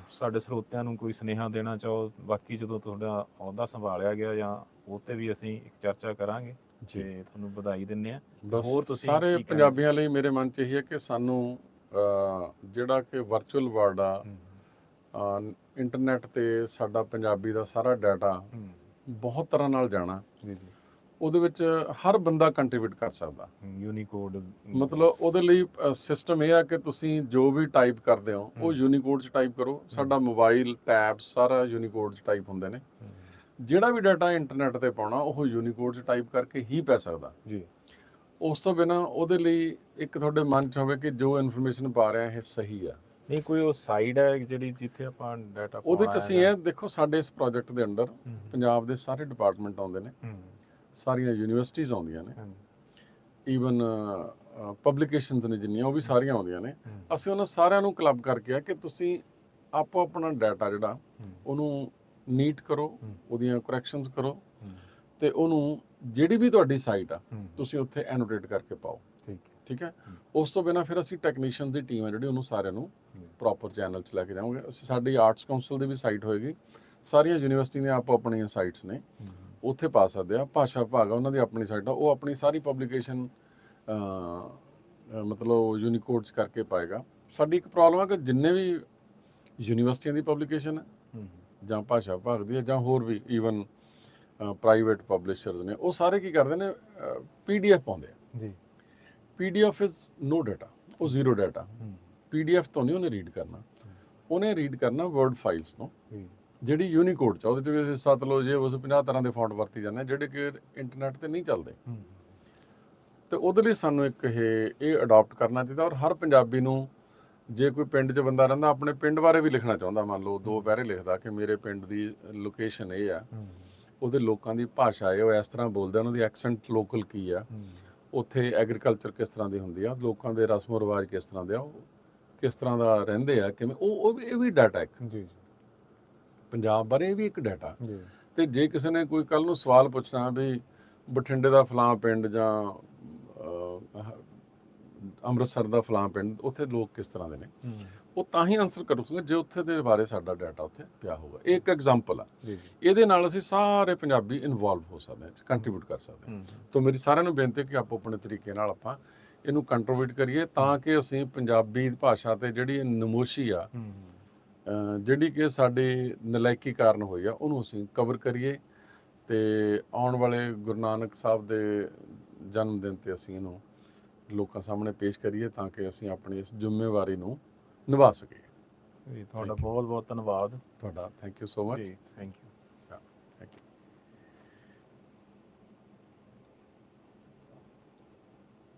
ਸਾਡੇ ਸਰੋਤਿਆਂ ਨੂੰ ਕੋਈ ਸੁਨੇਹਾ ਦੇਣਾ ਚਾਹੋ? ਬਾਕੀ ਜਦੋਂ ਤੁਹਾਡਾ ਅਹੁਦਾ ਸੰਭਾਲਿਆ ਗਿਆ ਜਾਂ ਉਹ ਤੇ ਵੀ ਅਸੀਂ ਇੱਕ ਚਰਚਾ ਕਰਾਂਗੇ ਜੀ। ਤੇ ਤੁਹਾਨੂੰ ਵਧਾਈ ਦਿੰਨੇ ਆ ਹੋਰ ਤੁਸੀਂ ਸਾਰੇ ਪੰਜਾਬੀਆਂ ਲਈ ਮੇਰੇ ਮਨ 'ਚ ਇਹ ਹੈ ਕਿ ਸਾਨੂੰ ਜਿਹੜਾ ਕਿ ਵਰਚੁਅਲ ਵਰਲਡ ਆ ਇੰਟਰਨੈਟ ਤੇ ਸਾਡਾ ਪੰਜਾਬੀ ਦਾ ਸਾਰਾ ਡਾਟਾ ਬਹੁਤ ਤਰ੍ਹਾਂ ਨਾਲ ਜਾਣਾ। ਜੀ ਜੀ। ਉਹਦੇ ਵਿੱਚ ਹਰ ਬੰਦਾ ਕੰਟਰੀਬਿਊਟ ਕਰ ਸਕਦਾ। ਯੂਨੀਕੋਡ ਮਤਲਬ ਉਹਦੇ ਲਈ ਸਿਸਟਮ ਇਹ ਆ ਕਿ ਤੁਸੀਂ ਜੋ ਵੀ ਟਾਈਪ ਕਰਦੇ ਹੋ ਉਹ ਯੂਨੀਕੋਡ 'ਚ ਟਾਈਪ ਕਰੋ। ਸਾਡਾ ਮੋਬਾਈਲ ਟੈਬਸ ਸਾਰਾ ਯੂਨੀਕੋਡ 'ਚ ਟਾਈਪ ਹੁੰਦੇ ਨੇ। ਜਿਹੜਾ ਵੀ ਡਾਟਾ ਇੰਟਰਨੈਟ ਤੇ ਪਾਉਣਾ ਉਹ ਯੂਨੀਕੋਡ 'ਚ ਟਾਈਪ ਕਰਕੇ ਹੀ ਪੈ ਸਕਦਾ। ਜੀ। ਉਸ ਤੋਂ ਬਿਨਾ ਉਹਦੇ ਲਈ ਇੱਕ ਤੁਹਾਡੇ ਮਨ 'ਚ ਹੋਵੇ ਕਿ ਜੋ ਇਨਫੋਰਮੇਸ਼ਨ ਪਾ ਰਿਹਾ ਇਹ ਸਹੀ ਆ। ਨਹੀਂ ਕੋਈ ਉਹ ਸਾਈਡ ਹੈ ਜਿਹੜੀ ਜਿੱਥੇ ਆਪਾਂ ਡਾਟਾ ਉਹਦੇ 'ਚ ਅਸੀਂ ਇਹ ਦੇਖੋ ਸਾਡੇ ਇਸ ਪ੍ਰੋਜੈਕਟ ਦੇ ਅੰਡਰ ਪੰਜਾਬ ਦੇ ਸਾਰੇ ਡਿਪਾਰਟਮੈਂਟ ਆਉਂਦੇ ਨੇ। ਸਾਰੀਆਂ ਯੂਨੀਵਰਸਿਟੀਆਂ ਆਉਂਦੀਆਂ ਨੇ। ਈਵਨ ਪਬਲੀਕੇਸ਼ਨਸ ਨੇ ਜਿੰਨੀਆਂ ਉਹ ਵੀ ਸਾਰੀਆਂ ਆਉਂਦੀਆਂ ਨੇ। ਅਸੀਂ ਉਹਨਾਂ ਸਾਰਿਆਂ ਨੂੰ ਕਲੱਬ ਕਰਕੇ ਆ ਕਿ ਤੁਸੀਂ ਆਪੋ ਆਪਣਾ ਡਾਟਾ ਜਿਹੜਾ ਉਹਨੂੰ ਨੀਟ ਕਰੋ। ਉਹਦੀਆਂ ਕਰੈਕਸ਼ਨਸ ਕਰੋ ਤੇ ਉਹਨੂੰ ਜਿਹੜੀ ਵੀ ਤੁਹਾਡੀ ਸਾਈਟ ਆ ਤੁਸੀਂ ਉੱਥੇ ਐਨੋਟੇਟ ਕਰਕੇ ਪਾਓ। ਠੀਕ ਹੈ। ਉਸ ਤੋਂ ਬਿਨਾ ਫਿਰ ਅਸੀਂ ਟੈਕਨੀਸ਼ੀਅਨ ਦੀ ਟੀਮ ਹੈ ਜਿਹੜੀ ਉਹਨੂੰ ਸਾਰਿਆਂ ਨੂੰ। ਪ੍ਰੋਪਰ ਚੈਨਲ 'ਚ ਲੈ ਕੇ ਜਾਵਾਂਗੇ। ਅਸੀਂ ਸਾਡੀ ਆਰਟਸ ਕਾਉਂਸਲ ਦੀ ਵੀ ਸਾਈਟ ਹੋਏਗੀ। ਸਾਰੀਆਂ ਯੂਨੀਵਰਸਿਟੀ ਦੀਆਂ ਆਪੋ ਆਪਣੀਆਂ ਸਾਈਟਸ ਨੇ। ਉੱਥੇ ਪਾ ਸਕਦੇ ਆ। ਭਾਸ਼ਾ ਵਿਭਾਗ ਆ ਉਹਨਾਂ ਦੀ ਆਪਣੀ ਸਾਈਟ ਆ। ਉਹ ਆਪਣੀ ਸਾਰੀ ਪਬਲੀਕੇਸ਼ਨ ਮਤਲਬ ਯੂਨੀਕੋਡ 'ਚ ਕਰਕੇ ਪਾਏਗਾ। ਸਾਡੀ ਇੱਕ ਪ੍ਰੋਬਲਮ ਹੈ ਕਿ ਜਿੰਨੇ ਵੀ ਯੂਨੀਵਰਸਿਟੀਆਂ ਦੀ ਪਬਲੀਕੇਸ਼ਨ ਹੈ ਜਾਂ ਭਾਸ਼ਾ ਵਿਭਾਗ ਦੀ ਹੈ ਜਾਂ ਹੋਰ ਵੀ ਈਵਨ ਪ੍ਰਾਈਵੇਟ ਪਬਲਿਸ਼ਰਸ ਨੇ ਉਹ ਸਾਰੇ ਕੀ ਕਰਦੇ ਨੇ ਪੀਡੀਐਫ ਪਾਉਂਦੇ ਆ। ਜੀ। ਪੀਡੀਐਫ ਇਜ਼ ਨੋ ਡਾਟਾ ਉਹ ਜ਼ੀਰੋ ਡਾਟਾ ਪੀਡੀਐਫ ਤੋਂ ਨਹੀਂ ਉਹਨੇ ਰੀਡ ਕਰਨਾ। ਉਹਨੇ ਰੀਡ ਕਰਨਾ ਵਰਡ ਫਾਈਲਸ ਤੋਂ। ਜੀ ਜਿਹੜੀ ਯੂਨੀਕੋਡ ਚ ਉਹਦੇ ਚ ਵੀ ਅਸੀਂ ਸਤਲੁਜ ਇਹ ਉਸ 50 ਤਰ੍ਹਾਂ ਦੇ ਫੌਂਟ ਵਰਤੀ ਜਾਂਦੇ ਜਿਹੜੇ ਕਿ ਇੰਟਰਨੈਟ ਤੇ ਨਹੀਂ ਚੱਲਦੇ। ਤੇ ਉਹਦੇ ਲਈ ਸਾਨੂੰ ਇੱਕ ਇਹ ਇਹ ਅਡਾਪਟ ਕਰਨਾ ਚਾਹੀਦਾ ਔਰ ਹਰ ਪੰਜਾਬੀ ਨੂੰ ਜੇ ਕੋਈ ਪਿੰਡ 'ਚ ਬੰਦਾ ਰਹਿੰਦਾ ਆਪਣੇ ਪਿੰਡ ਬਾਰੇ ਵੀ ਲਿਖਣਾ ਚਾਹੁੰਦਾ। ਮੰਨ ਲਓ ਦੋ ਪੈਰੇ ਲਿਖਦਾ ਕਿ ਮੇਰੇ ਪਿੰਡ ਦੀ ਲੋਕੇਸ਼ਨ ਇਹ ਆ। ਉਹਦੇ ਲੋਕਾਂ ਦੀ ਭਾਸ਼ਾ ਹੈ ਉਹ ਇਸ ਤਰ੍ਹਾਂ ਬੋਲਦੇ ਉਹਨਾਂ ਦੀ ਐਕਸੈਂਟ ਲੋਕਲ ਕੀ ਆ। ਉੱਥੇ ਐਗਰੀਕਲਚਰ ਕਿਸ ਤਰ੍ਹਾਂ ਦੀ ਹੁੰਦੀ ਆ ਲੋਕਾਂ ਦੇ ਰਸਮੋ ਰਿਵਾਜ ਕਿਸ ਤਰ੍ਹਾਂ ਦੇ ਆ ਉਹ ਕਿਸ ਤਰ੍ਹਾਂ ਦਾ ਰਹਿੰਦੇ ਆ ਕਿਵੇਂ ਉਹ ਉਹ ਇਹ ਵੀ ਡਾਟਾ ਇੱਕ। ਜੀ ਪੰਜਾਬ ਬਾਰੇ ਵੀ ਇੱਕ ਡਾਟਾ ਜੀ। ਤੇ ਜੇ ਕਿਸੇ ਨੇ ਕੋਈ ਕੱਲ ਨੂੰ ਸਵਾਲ ਪੁੱਛਣਾ ਵੀ ਬਠਿੰਡੇ ਦਾ ਫਲਾਂ ਪਿੰਡ ਜਾਂ ਅੰਮ੍ਰਿਤਸਰ ਦਾ ਫਲਾਂ ਪਿੰਡ ਉੱਥੇ ਲੋਕ ਕਿਸ ਤਰ੍ਹਾਂ ਦੇ ਨੇ? ਉਹ ਤਾਂ ਹੀ ਆਨਸਰ ਕਰੂਗੇ ਜੇ ਉੱਥੇ ਦੇ ਬਾਰੇ ਸਾਡਾ ਡਾਟਾ ਉੱਥੇ ਪਿਆ ਹੋਊਗਾ। ਇਹ ਇੱਕ ਐਗਜ਼ਾਮਪਲ ਆ। ਇਹਦੇ ਨਾਲ ਅਸੀਂ ਸਾਰੇ ਪੰਜਾਬੀ ਇਨਵੋਲਵ ਹੋ ਸਕਦੇ ਹਾਂ ਕੰਟਰੀਬਿਊਟ ਕਰ ਸਕਦੇ ਹਾਂ। ਤੋਂ ਮੇਰੀ ਸਾਰਿਆਂ ਨੂੰ ਬੇਨਤੀ ਹੈ ਕਿ ਆਪੋ ਆਪਣੇ ਤਰੀਕੇ ਨਾਲ ਆਪਾਂ ਇਹਨੂੰ ਕੰਟਰੀਬਿਊਟ ਕਰੀਏ ਤਾਂ ਕਿ ਅਸੀਂ ਪੰਜਾਬੀ ਭਾਸ਼ਾ ਤੇ ਜਿਹੜੀ ਨਮੋਸ਼ੀ ਆ ਜਿਹੜੀ ਕਿ ਸਾਡੀ ਨਲਾਇਕੀ ਕਾਰਨ ਹੋਈ ਆ ਉਹਨੂੰ ਅਸੀਂ ਕਵਰ ਕਰੀਏ ਤੇ ਆਉਣ ਵਾਲੇ ਗੁਰੂ ਨਾਨਕ ਸਾਹਿਬ ਦੇ ਜਨਮ ਦਿਨ ਤੇ ਅਸੀਂ ਇਹਨੂੰ ਲੋਕਾਂ ਸਾਹਮਣੇ ਪੇਸ਼ ਕਰੀਏ ਤਾਂ ਕਿ ਅਸੀਂ ਆਪਣੀ ਇਸ ਜ਼ਿੰਮੇਵਾਰੀ ਨੂੰ ਨਿਭਾ ਸਕੀਏ ਜੀ ਤੁਹਾਡਾ. ਬਹੁਤ ਬਹੁਤ ਧੰਨਵਾਦ। ਤੁਹਾਡਾ thank you so much ji thank you